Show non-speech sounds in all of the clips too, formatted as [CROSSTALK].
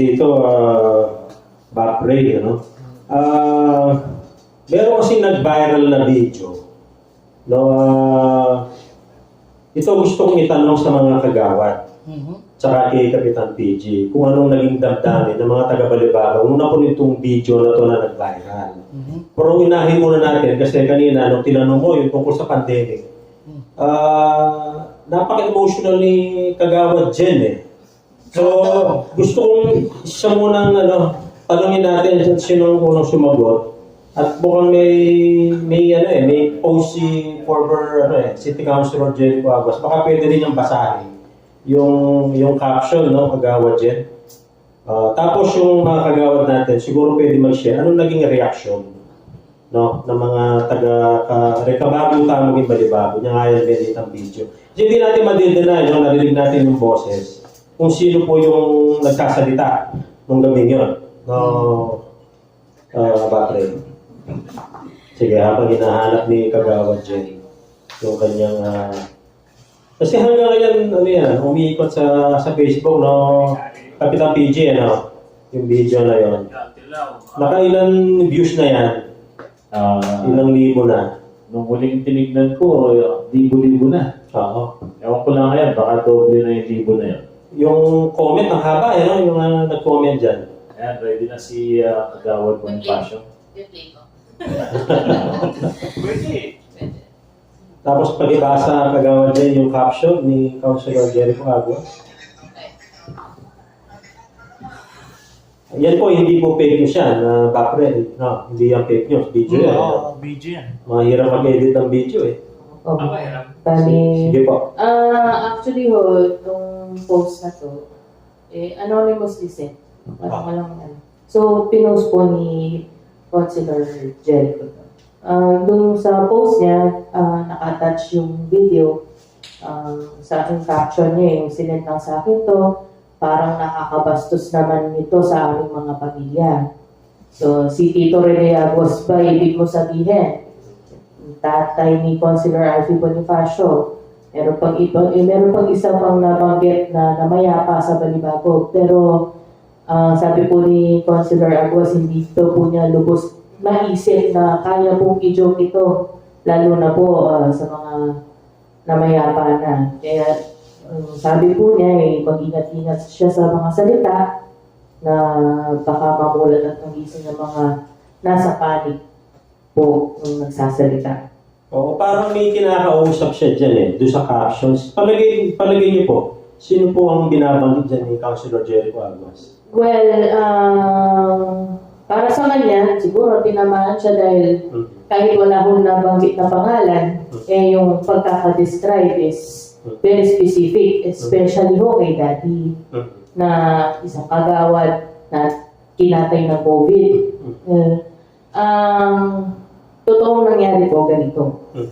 dito, uh, backbreak, ano? Ah, meron kasi nag-viral na video. No, ah, ito gusto kong itanong sa mga kagawad tsaka kay Kapitan PG kung anong naging damdamin ng mga taga-Balibago nung napunin itong video na to na nag-viral. Pero unahin muna natin kasi kanina nung tinanong mo yung tungkol sa pandemic, ah napaka-emotional ni Kagawad Jen eh. So, gusto kong siya munang ano, tanongin natin sino ang unang sumagot. At mukhang may, may ano eh, may post si former ano eh, City Councilor Jericho Aguas. Baka pwede rin niyang basahin yung, yung caption, no, Kagawad Jen. Ah, tapos yung mga kagawad natin, siguro pwede mag-share. Anong naging reaction no, ng mga taga ka, rekabago tamo ng balibago niya nga yan medit ang video. Kasi hindi natin madideny, no, narinig natin yung boses kung sino po yung nagkasalita nung gabi yun. No, uh, Bakre. Sige, habang hinahanap ni Kagawad Jenny yung kanyang ah, kasi hanggang ngayon, ano yan, umiikot sa sa Facebook, no? Kapitan PG, ano? Yung video na yon. Nakailan views na yan? Ah, Ilang libo na? nung huling tinignan ko, libo-libo na. Oo. Ewan ko lang ngayon, baka doble na yung libo na yun. Yung comment, ang haba, eh, no? Yung uh, nag-comment dyan. Ayan, ready na si uh, Kagawad Bonifacio. I-play ko. Pwede. Pwede. Tapos pag-ibasa kagawad din yung caption ni Councilor Jericho. Okay. Yan po, hindi po fake news yan. Uh, background, no, hindi yan fake news. Video yan. Oo, video yan. Mahirap mag-edit ng video eh. Okay. hirap. Bali, Sige po. ah actually ho, post na to, eh, anonymously sent. Parang walang ano. So, pinost po ni Consular Jericho to. Ah, dun sa post niya, ah, naka-attach yung video. Ah, sa aking caption niya, yung sinend lang sa akin to, parang nakakabastos naman ito sa aming mga pamilya. So, si Tito Rene Agos ba, ibig mo sabihin, tatay ni Consular Alfie Bonifacio. Meron pang iba, eh, meron pang isa pang nabanggit na namayapa sa Balibago. Pero ah, sabi po ni Consular Aguas, hindi ito po niya lubos maisip na kaya pong i-joke ito. Lalo na po ah, sa mga namayapa na. Kaya um, sabi po niya, eh, mag-ingat-ingat siya sa mga salita na baka mamulat at magising ng mga nasa panig po nung nagsasalita. Oo, parang may kinakausap siya dyan eh, doon sa captions. Palagay, palagay niyo po, sino po ang binabanggit dyan ni Councilor Jericho Aguas? Well, um, para sa kanya, siguro tinamaan siya dahil Hmm. kahit wala akong nabanggit na pangalan, eh yung pagkakadescribe is very specific, especially ho kay Daddy na isang kagawad na kinatay ng COVID. Eh, ang totoong nangyari po ganito. Hmm.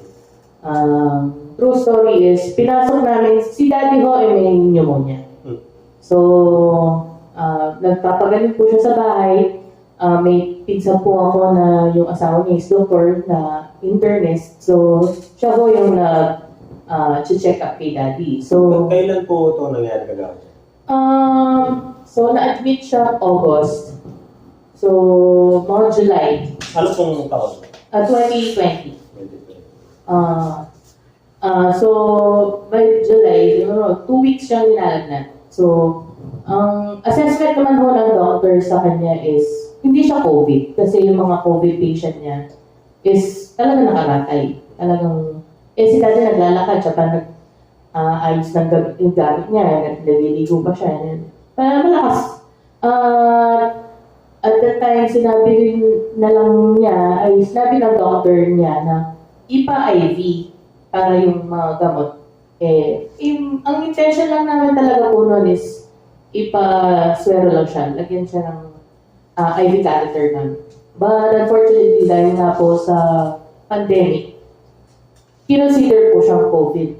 Um, true story is, pinasok namin, si Daddy ho ay may pneumonia. Hmm. So, ah, nagpapagaling po siya sa bahay. Ah, may pinsan po ako na yung asawa niya is doctor na internist. So, siya po yung nag ah, check up kay daddy. So, Kailan po ito nangyari kagawad? um, so na-admit siya August. So, mga July, Ano pong taon? Ah, 2020. Ah, ah, so, by July, siguro, two weeks siyang nilalagnan. So, ang assessment naman ho ng doctor sa kanya is, hindi siya COVID. Kasi yung mga COVID patient niya is talaga nakaratay. Talagang, eh si dati naglalakad siya, parang nag, ah, ayos ng gamit, yung gamit niya, naliligo pa siya. Parang malakas. Ah, at that time, sinabi rin na lang niya, ay sinabi ng doctor niya na ipa-IV para yung mga gamot. Eh, yung, ang intention lang namin talaga po noon is ipa-swero lang siya. Lagyan siya ng ah, IV catheter nun. But unfortunately, dahil nga po sa pandemic, kinonsider po siyang COVID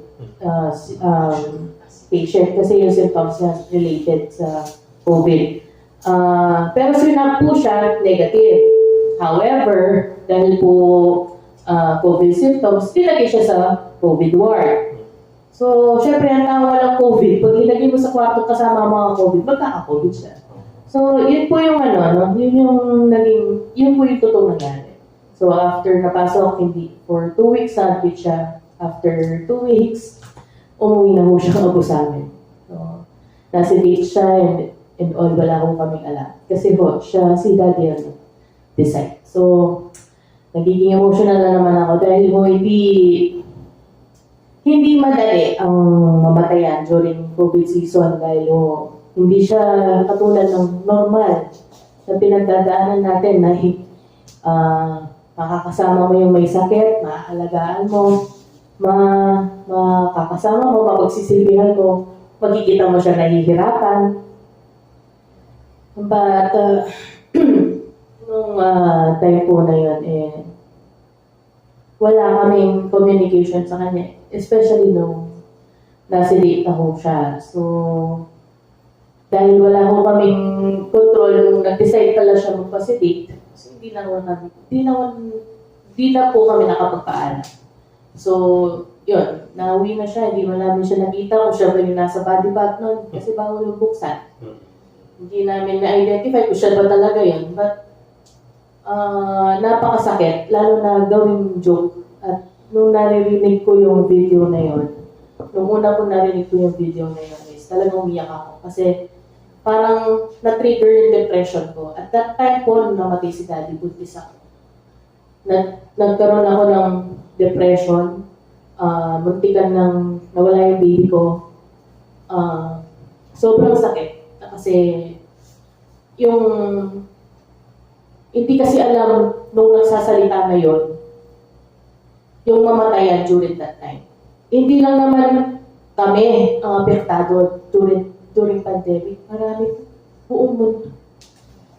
si- um, patient kasi yung symptoms niya related sa COVID. Ah, pero sinap po siya negative. However, dahil po ah, COVID symptoms, nilagay siya sa COVID ward. So, syempre, ang tawa ng COVID, pag ilagay mo sa kwarto kasama ang mga COVID, magkaka-COVID siya. So, yun po yung ano, no? yun yung naging, yun po yung totoong nangyari. So, after napasok, hindi, for two weeks, na-admit siya. After two weeks, umuwi na po siya ako sa amin. So, nasa date siya and, and all, wala akong kaming alam. Kasi po, siya, si daddy, ano, decide. So, nagiging emotional na naman ako dahil ho, hindi, hindi madali ang mamatayan during COVID season dahil ho, hindi siya katulad ng normal na pinagdadaanan natin na ah makakasama mo yung may sakit, makakalagaan mo, ma makakasama mo, mapagsisilbihan mo, magkikita mo siya nahihirapan. But, uh, [CLEARS THROAT] nung ah, time po na yun, eh, wala kaming communication sa kanya. Especially nung nasa date na ho siya. So, dahil wala ho kaming control nung nag-decide pala siya magpa-sedate, so hindi na ho hindi na, hindi na po kami nakapagpaalam. So, yun, nauwi na siya, hindi mo namin siya nakita kung siya ba yung nasa body bag nun, kasi bawal yung buksan. Hindi namin na-identify kung siya ba talaga yun, but ah napakasakit, lalo na gawing joke. At nung naririnig ko yung video na yun, nung una ko narinig ko yung video na yun is talagang umiyak ako. Kasi parang na-trigger yung depression ko. At that time po, nung namatay si daddy, buntis ako. Nag, nagkaroon ako ng depression. ah muntikan ng nawala yung baby ko. Ah, sobrang sakit. Kasi yung hindi kasi alam nung nagsasalita na yon yung mamatayan during that time. Hindi lang naman kami ang apektado during during pandemic. Marami buong mundo.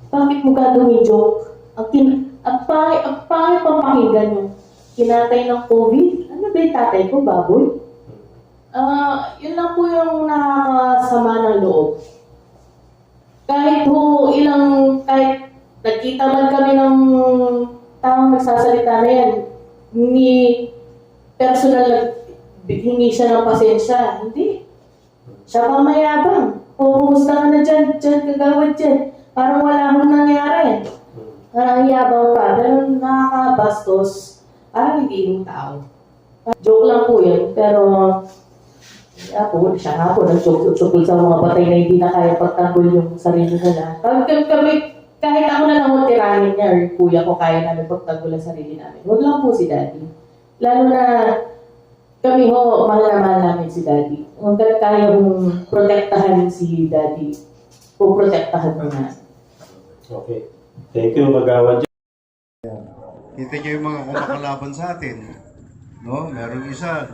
Bakit mo gagawin joke? Ang kin ang pangit, ang pangit pang pakinggan yung kinatay ng COVID. Ano ba yung tatay ko, baboy? Ah, yun lang po yung nakakasama ng loob. Kahit po ilang, kahit nagkita man kami ng taong nagsasalita na yan, ni personal na hingi siya ng pasensya. Hindi. Siya pa mayabang. Pumusta ka na dyan, dyan, kagawad dyan. Parang wala akong nangyari. Parang yabang pa. Pero nakakabastos. Parang hindi yung tao. Joke lang po yun. Pero ako, siya nga po, nag-joke sa mga patay na hindi na kaya pagtanggol yung sarili nila. Kami, kami, kahit ako na lang ang tirahin niya or kuya ko, kaya namin pagtanggol ang sarili namin. Huwag lang po si daddy. Lalo na kami ho, mahal na mahal namin si daddy. Hanggang kaya mong protektahan si daddy, puprotektahan mo na. Okay. Thank you, Magawad. Kita niyo yung mga kumakalaban sa atin. No? Merong isa,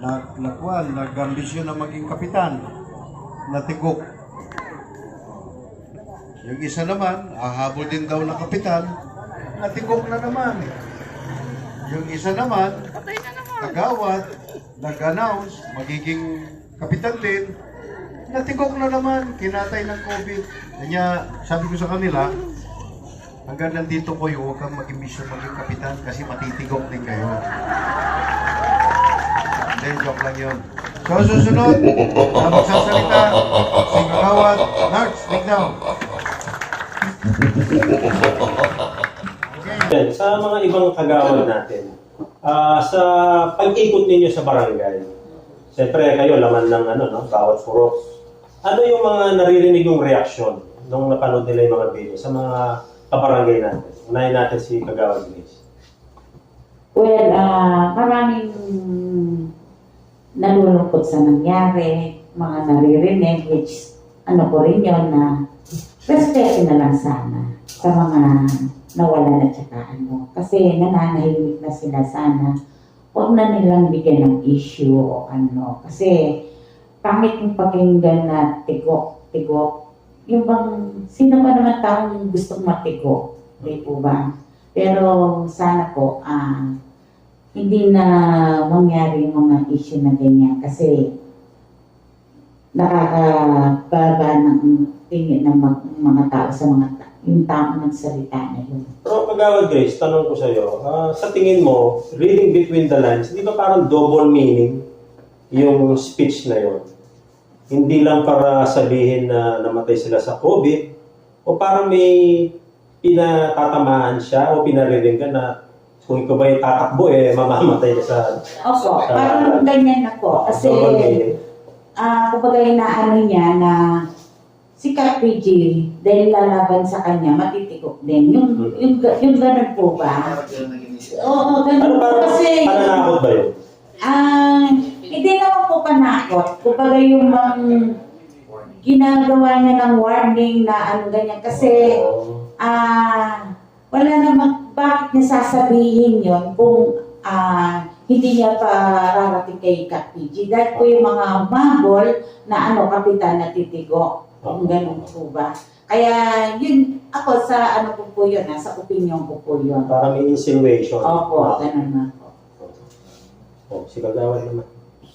na, nakuan, nag-ambisyon na maging kapitan, natigok. Yung isa naman, ahabol din daw na kapitan, natigok na naman. Yung isa naman, kagawad, nag-announce, magiging kapitan din, natigok na naman, kinatay ng COVID. Kanya, sabi ko sa kanila, hanggang nandito ko yung huwag kang maging mission maging kapitan kasi matitigok din kayo. Hindi, joke lang yun. So, susunod, na magsasalita, si Kagawad, Narks, Lignaw. Yan, [LAUGHS] sa mga ibang kagawad natin, ah sa pag-ikot ninyo sa barangay, siyempre kayo laman ng ano, no, bawat purok. Ano yung mga naririnig yung reaksyon nung napanood nila yung mga video sa mga kabarangay natin? Unahin natin si Kagawad Grace. Well, ah maraming nalulungkot sa nangyari, mga naririnig, which ano ko rin yun na respeto na lang sana sa mga nawala na tsaka ano. Kasi nananahimik na sila sana. Huwag na nilang bigyan ng issue o ano. Kasi pangit yung pakinggan na tigok, tigok. Yung bang, sino ba naman taong gustong matigok? Di po ba? Pero sana po, ah, hindi na mangyari yung mga issue na ganyan kasi nakakababa ng tingin ng mga, mga tao sa mga ta- yung tao nagsalita na yun. Pero Kagawad Grace, tanong ko sa iyo, ah, sa tingin mo, reading between the lines, di ba parang double meaning yung speech na yon? Hindi lang para sabihin na namatay sila sa COVID, O parang may pinatatamaan siya o pinarinig ka na kung ikaw ba yung tatakbo eh, mamamatay ka sa... Opo, Sa- parang ganyan na po. Kasi, ah kumbaga inaano niya na si Kat PG, dahil lalaban sa kanya, matitikok din. Yung, Mm. yung, yung ganun po ba? Oo, ganun Ano po. Kasi, pananakot ba yun? ah, hindi naman po panakot. Kumbaga yung mang ginagawa niya ng warning na ano ganyan. Kasi, ah, wala namang bakit niya sasabihin yon kung ah, hindi niya pa rarating kay Kat PG. Dahil po yung mga mabol na ano, kapitan na titigo. Kung ganun po ba. Kaya yun, ako sa ano po po yun, ah, sa opinion ko po yun. Parang may insinuation. Opo, ganun na po. Oh, si Kagawad naman.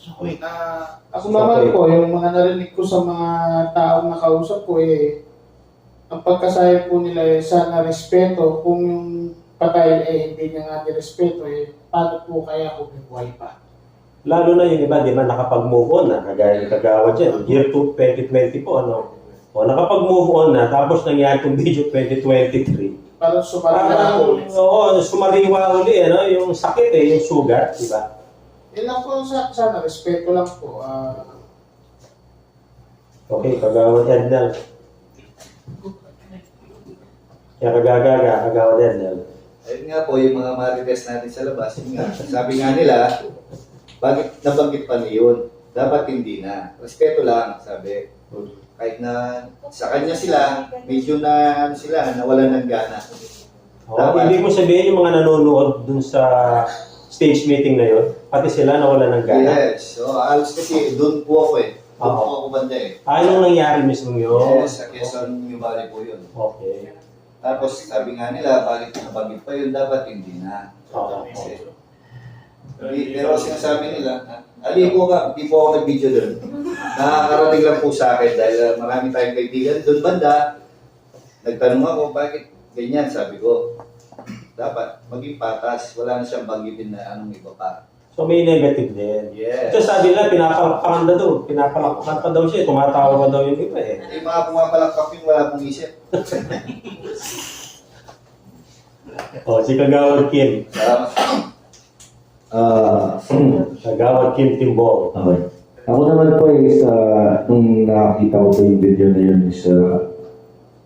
Okay, na ako naman po, yung mga narinig ko sa mga taong nakausap ko eh, ang pagkasaya po nila eh, sana respeto, kung yung patay eh hindi niya nga respeto eh, paano po kaya kung may buhay pa? Lalo na yung iba, di ba, nakapag-move on na, kagaya ng Kagawad dyan. Year 2, 2020 po, ano? O, nakapag-move on na, tapos nangyari itong video 2023. Parang Parang, po ulit. oo, sumariwa uli, ano, yung sakit eh, yung sugat, di ba? Yun lang po sa, sana, respeto lang po. ah, Okay, Kagawad Ednel. Kaya kagagaga, Kagawad Ednel. Ayun nga po, yung mga marites natin sa labas, yun nga, sabi nga nila, bakit nabanggit pa niya yun? Dapat hindi na. Respeto lang, sabi. Kahit na sa kanya sila, medyo na ano sila, nawalan ng gana. Oh, Dapat. ibig mo sabihin yung mga nanonood dun sa stage meeting na yun, pati sila nawala ng gana. Yes. So, alos kasi doon po ako eh. Doon Oo. po ako banda eh. Anong nangyari mismo yun? Yes, sa Quezon New Valley po yun. Okay. Tapos sabi nga nila, bakit nabanggit pa yun? Dapat hindi na. Oo. Kasi, Hindi, pero sinasabi nila, ali po ka, hindi po ako nag-video doon. [LAUGHS] Nakakarating lang po sa akin dahil uh, marami tayong kaibigan doon banda. Nagtanong ako, bakit ganyan? Sabi ko, dapat maging patas. Wala na siyang banggitin na anong iba pa. So may negative din. Yes. Ito sabi nila, pinapalakpakan na daw. Pinapalakpakan pa daw siya. Tumatawa pa daw yung iba eh. Yung mga pumapalakpak yung wala pong isip. [LAUGHS] O, si Kagawad Kim. Ah, [CLEARS THROAT] Kagawad Kim Timbol. okay. Ako naman po is, uh, nung nakakita ko po yung video na yun is, ah,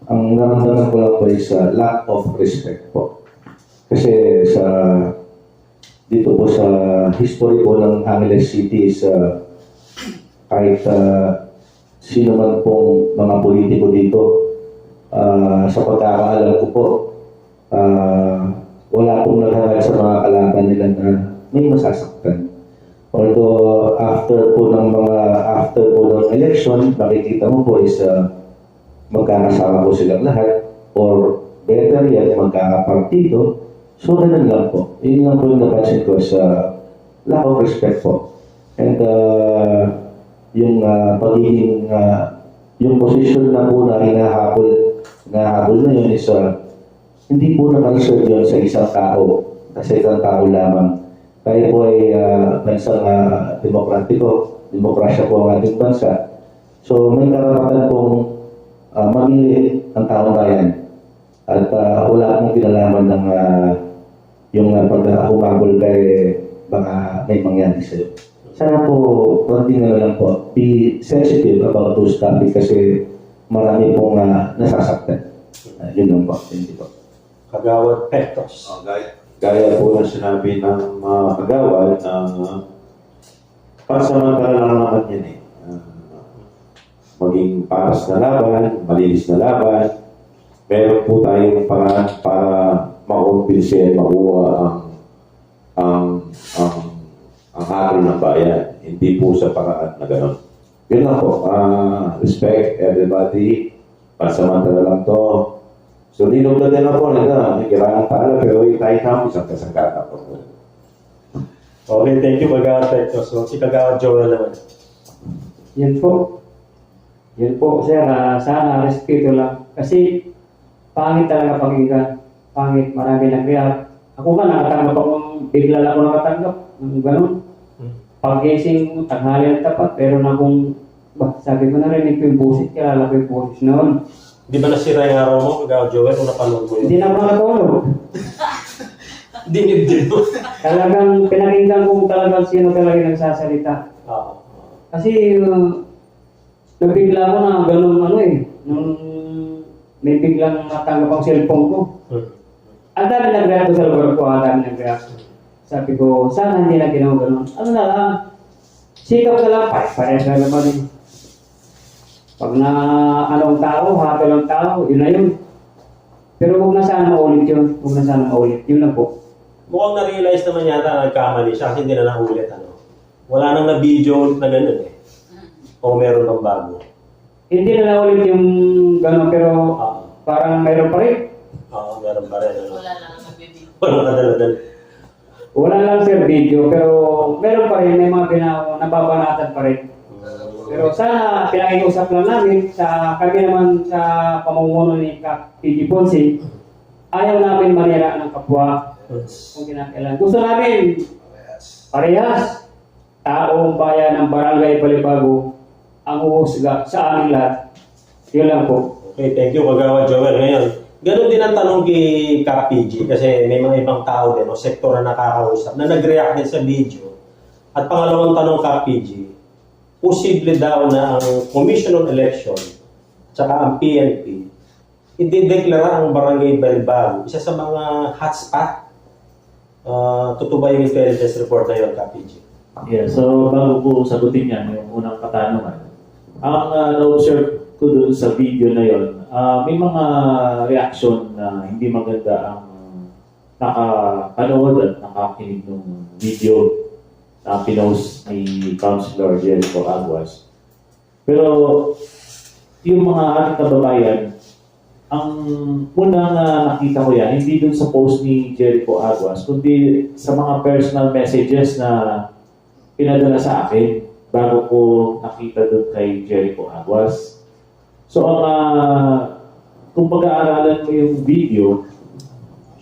ang naramdaman ko lang po is ah, lack of respect po. Kasi sa, dito po sa history po ng Angeles City is, ah, kahit ah, sino man pong mga politiko dito, ah, sa pagkakaalam ko po, ah, wala pong nagharap sa mga kalaban nila na may masasaktan. Although after po ng mga after po ng election, makikita mo po is uh, magkakasama po silang lahat or better yet, magkakapartido. So, ganun lang po. Yun lang po yung napansin ko sa lack of respect po. And uh, yung uh, pagiging uh, yung position na po na hinahabol hinahabol na yun is uh, hindi po nakareserve yun sa isang tao, sa isang tao lamang. Tayo po ay uh, bansang uh, demokratiko, demokrasya po ang ating bansa. So may karapatan pong uh, mamili ang taong bayan. At uh, wala pong kinalaman ng uh, yung uh, pag-humabol kay baka may mangyari sa'yo. Sana po, konting na lang po, be sensitive about those topic kasi marami pong uh, nasasaktan. Uh, yun lang po. You po. Kagawad Pectos. Oh, guys. gaya po ng sinabi ng mga kagawad na uh, pansamantala lang naman yan eh. Ah, maging patas na laban, malinis na laban, meron po tayong paraan para makumpilse at makuha ang ang ang ang hatol ng bayan. Hindi po sa paraan na gano'n. Yun lang po. Ah, respect everybody. Pansamantala lang to. So, linog na din ako na kailangan pala pero yung tayo na isang kasangkata po. Okay, thank you Kagawad Pectos. So, si Kagawad Joel naman. Yan po. Yan po, sir. ah, sana respeto lang. Kasi pangit talaga pakinggan. Pangit, marami. Kaya ako nga nakatanggap ako, bigla lang ako nakatanggap. Ng ganun. Pag-gising mo, tanghali ang tapat. Pero na kung, bah, sabi ko na rin, ito yung busit, kilala ko yung busit noon. Di ba nasira yung araw mo, Kagawa Joel, kung napanood mo yun? Hindi na ako nakatulog. Dinib din mo. Talagang pinakinggan ko talagang sino talaga nagsasalita. Oo. Kasi uh, nabigla ko na ganun ano eh. Nung may biglang natanggap ang cellphone ko. Hmm. Ang dami nag-react ko sa lugar ko, ang dami nag-react. Sabi ko, sana hindi na ginawa ganun. Ano na lang, sikap na lang, pare-pares na naman eh. Pag na anong tao, hato ng tao, yun na yun. Pero huwag na sana maulit yun. Huwag na sana maulit. Yun na po. Mukhang na-realize naman yata na nagkamali siya kasi hindi na naulit. Ano? Wala nang na-video na ganun eh. O meron pang bago. Hindi na naulit yung gano'n, pero Oo. parang mayroon pa rin. Meron pa rin. Ano? Wala lang ang nagbibigay. Wala na dala Wala lang sir video, pero meron pa rin, may mga bina, nababanatan pa rin. Pero sana pinakiusap lang namin sa kami naman sa pamumuno ni Kap PG Ponce, ayaw namin manira ng kapwa kung kinakailan. Gusto namin parehas, taong bayan ng Barangay Balibago ang uhusga sa aming lahat. Yun lang po. Okay, thank you, Kagawa Joel. Ngayon, ganun din ang tanong kay Cap PG kasi may mga ibang tao din o sektor na nakakausap na nag-react din sa video. At pangalawang tanong Cap PG, posible daw na ang Commission on Election tsaka ang PNP idideklara ang Barangay Balbago isa sa mga hotspot. Uh, totoo ba yung intelligence report na yun, Cap PG? Yeah, so bago ko sagutin yan, yung unang katanungan, ang uh, na-observe ko dun sa video na yon, ah, may mga reaction na hindi maganda ang nakapanood at nakakinig ng video na pinost ni Councilor Jericho Aguas. Pero yung mga ating kababayan, ang unang uh, nakita ko yan, hindi dun sa post ni Jericho Aguas, kundi sa mga personal messages na pinadala sa akin bago ko nakita doon kay Jericho Aguas. So, ang uh, kung pag-aaralan mo yung video,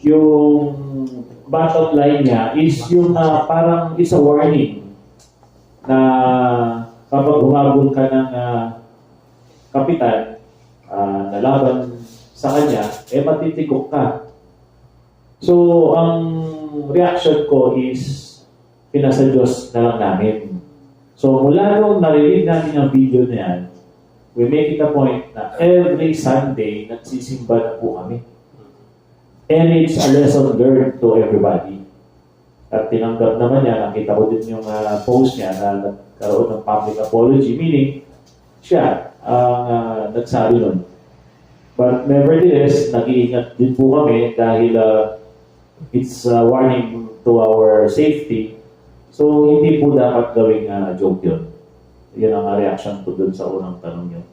yung bottom line niya is yung uh, parang is a warning na kapag humabol ka ng uh, kapitan uh, na laban sa kanya, eh matitikok ka. So, ang reaction ko is pinasa Diyos na lang namin. So, mula nung narinig namin ang video na yan, we make it a point na every Sunday, nagsisimba na po kami. And it's a lesson learned to everybody. At tinanggap naman niya, nakita ko din yung uh, post niya na nagkaroon ng public apology, meaning siya ang uh, nagsabi nun. But nevertheless, nag-iingat din po kami dahil uh, it's a warning to our safety. So, hindi po dapat gawing uh, joke yun. Yun ang reaction ko dun sa unang tanong. At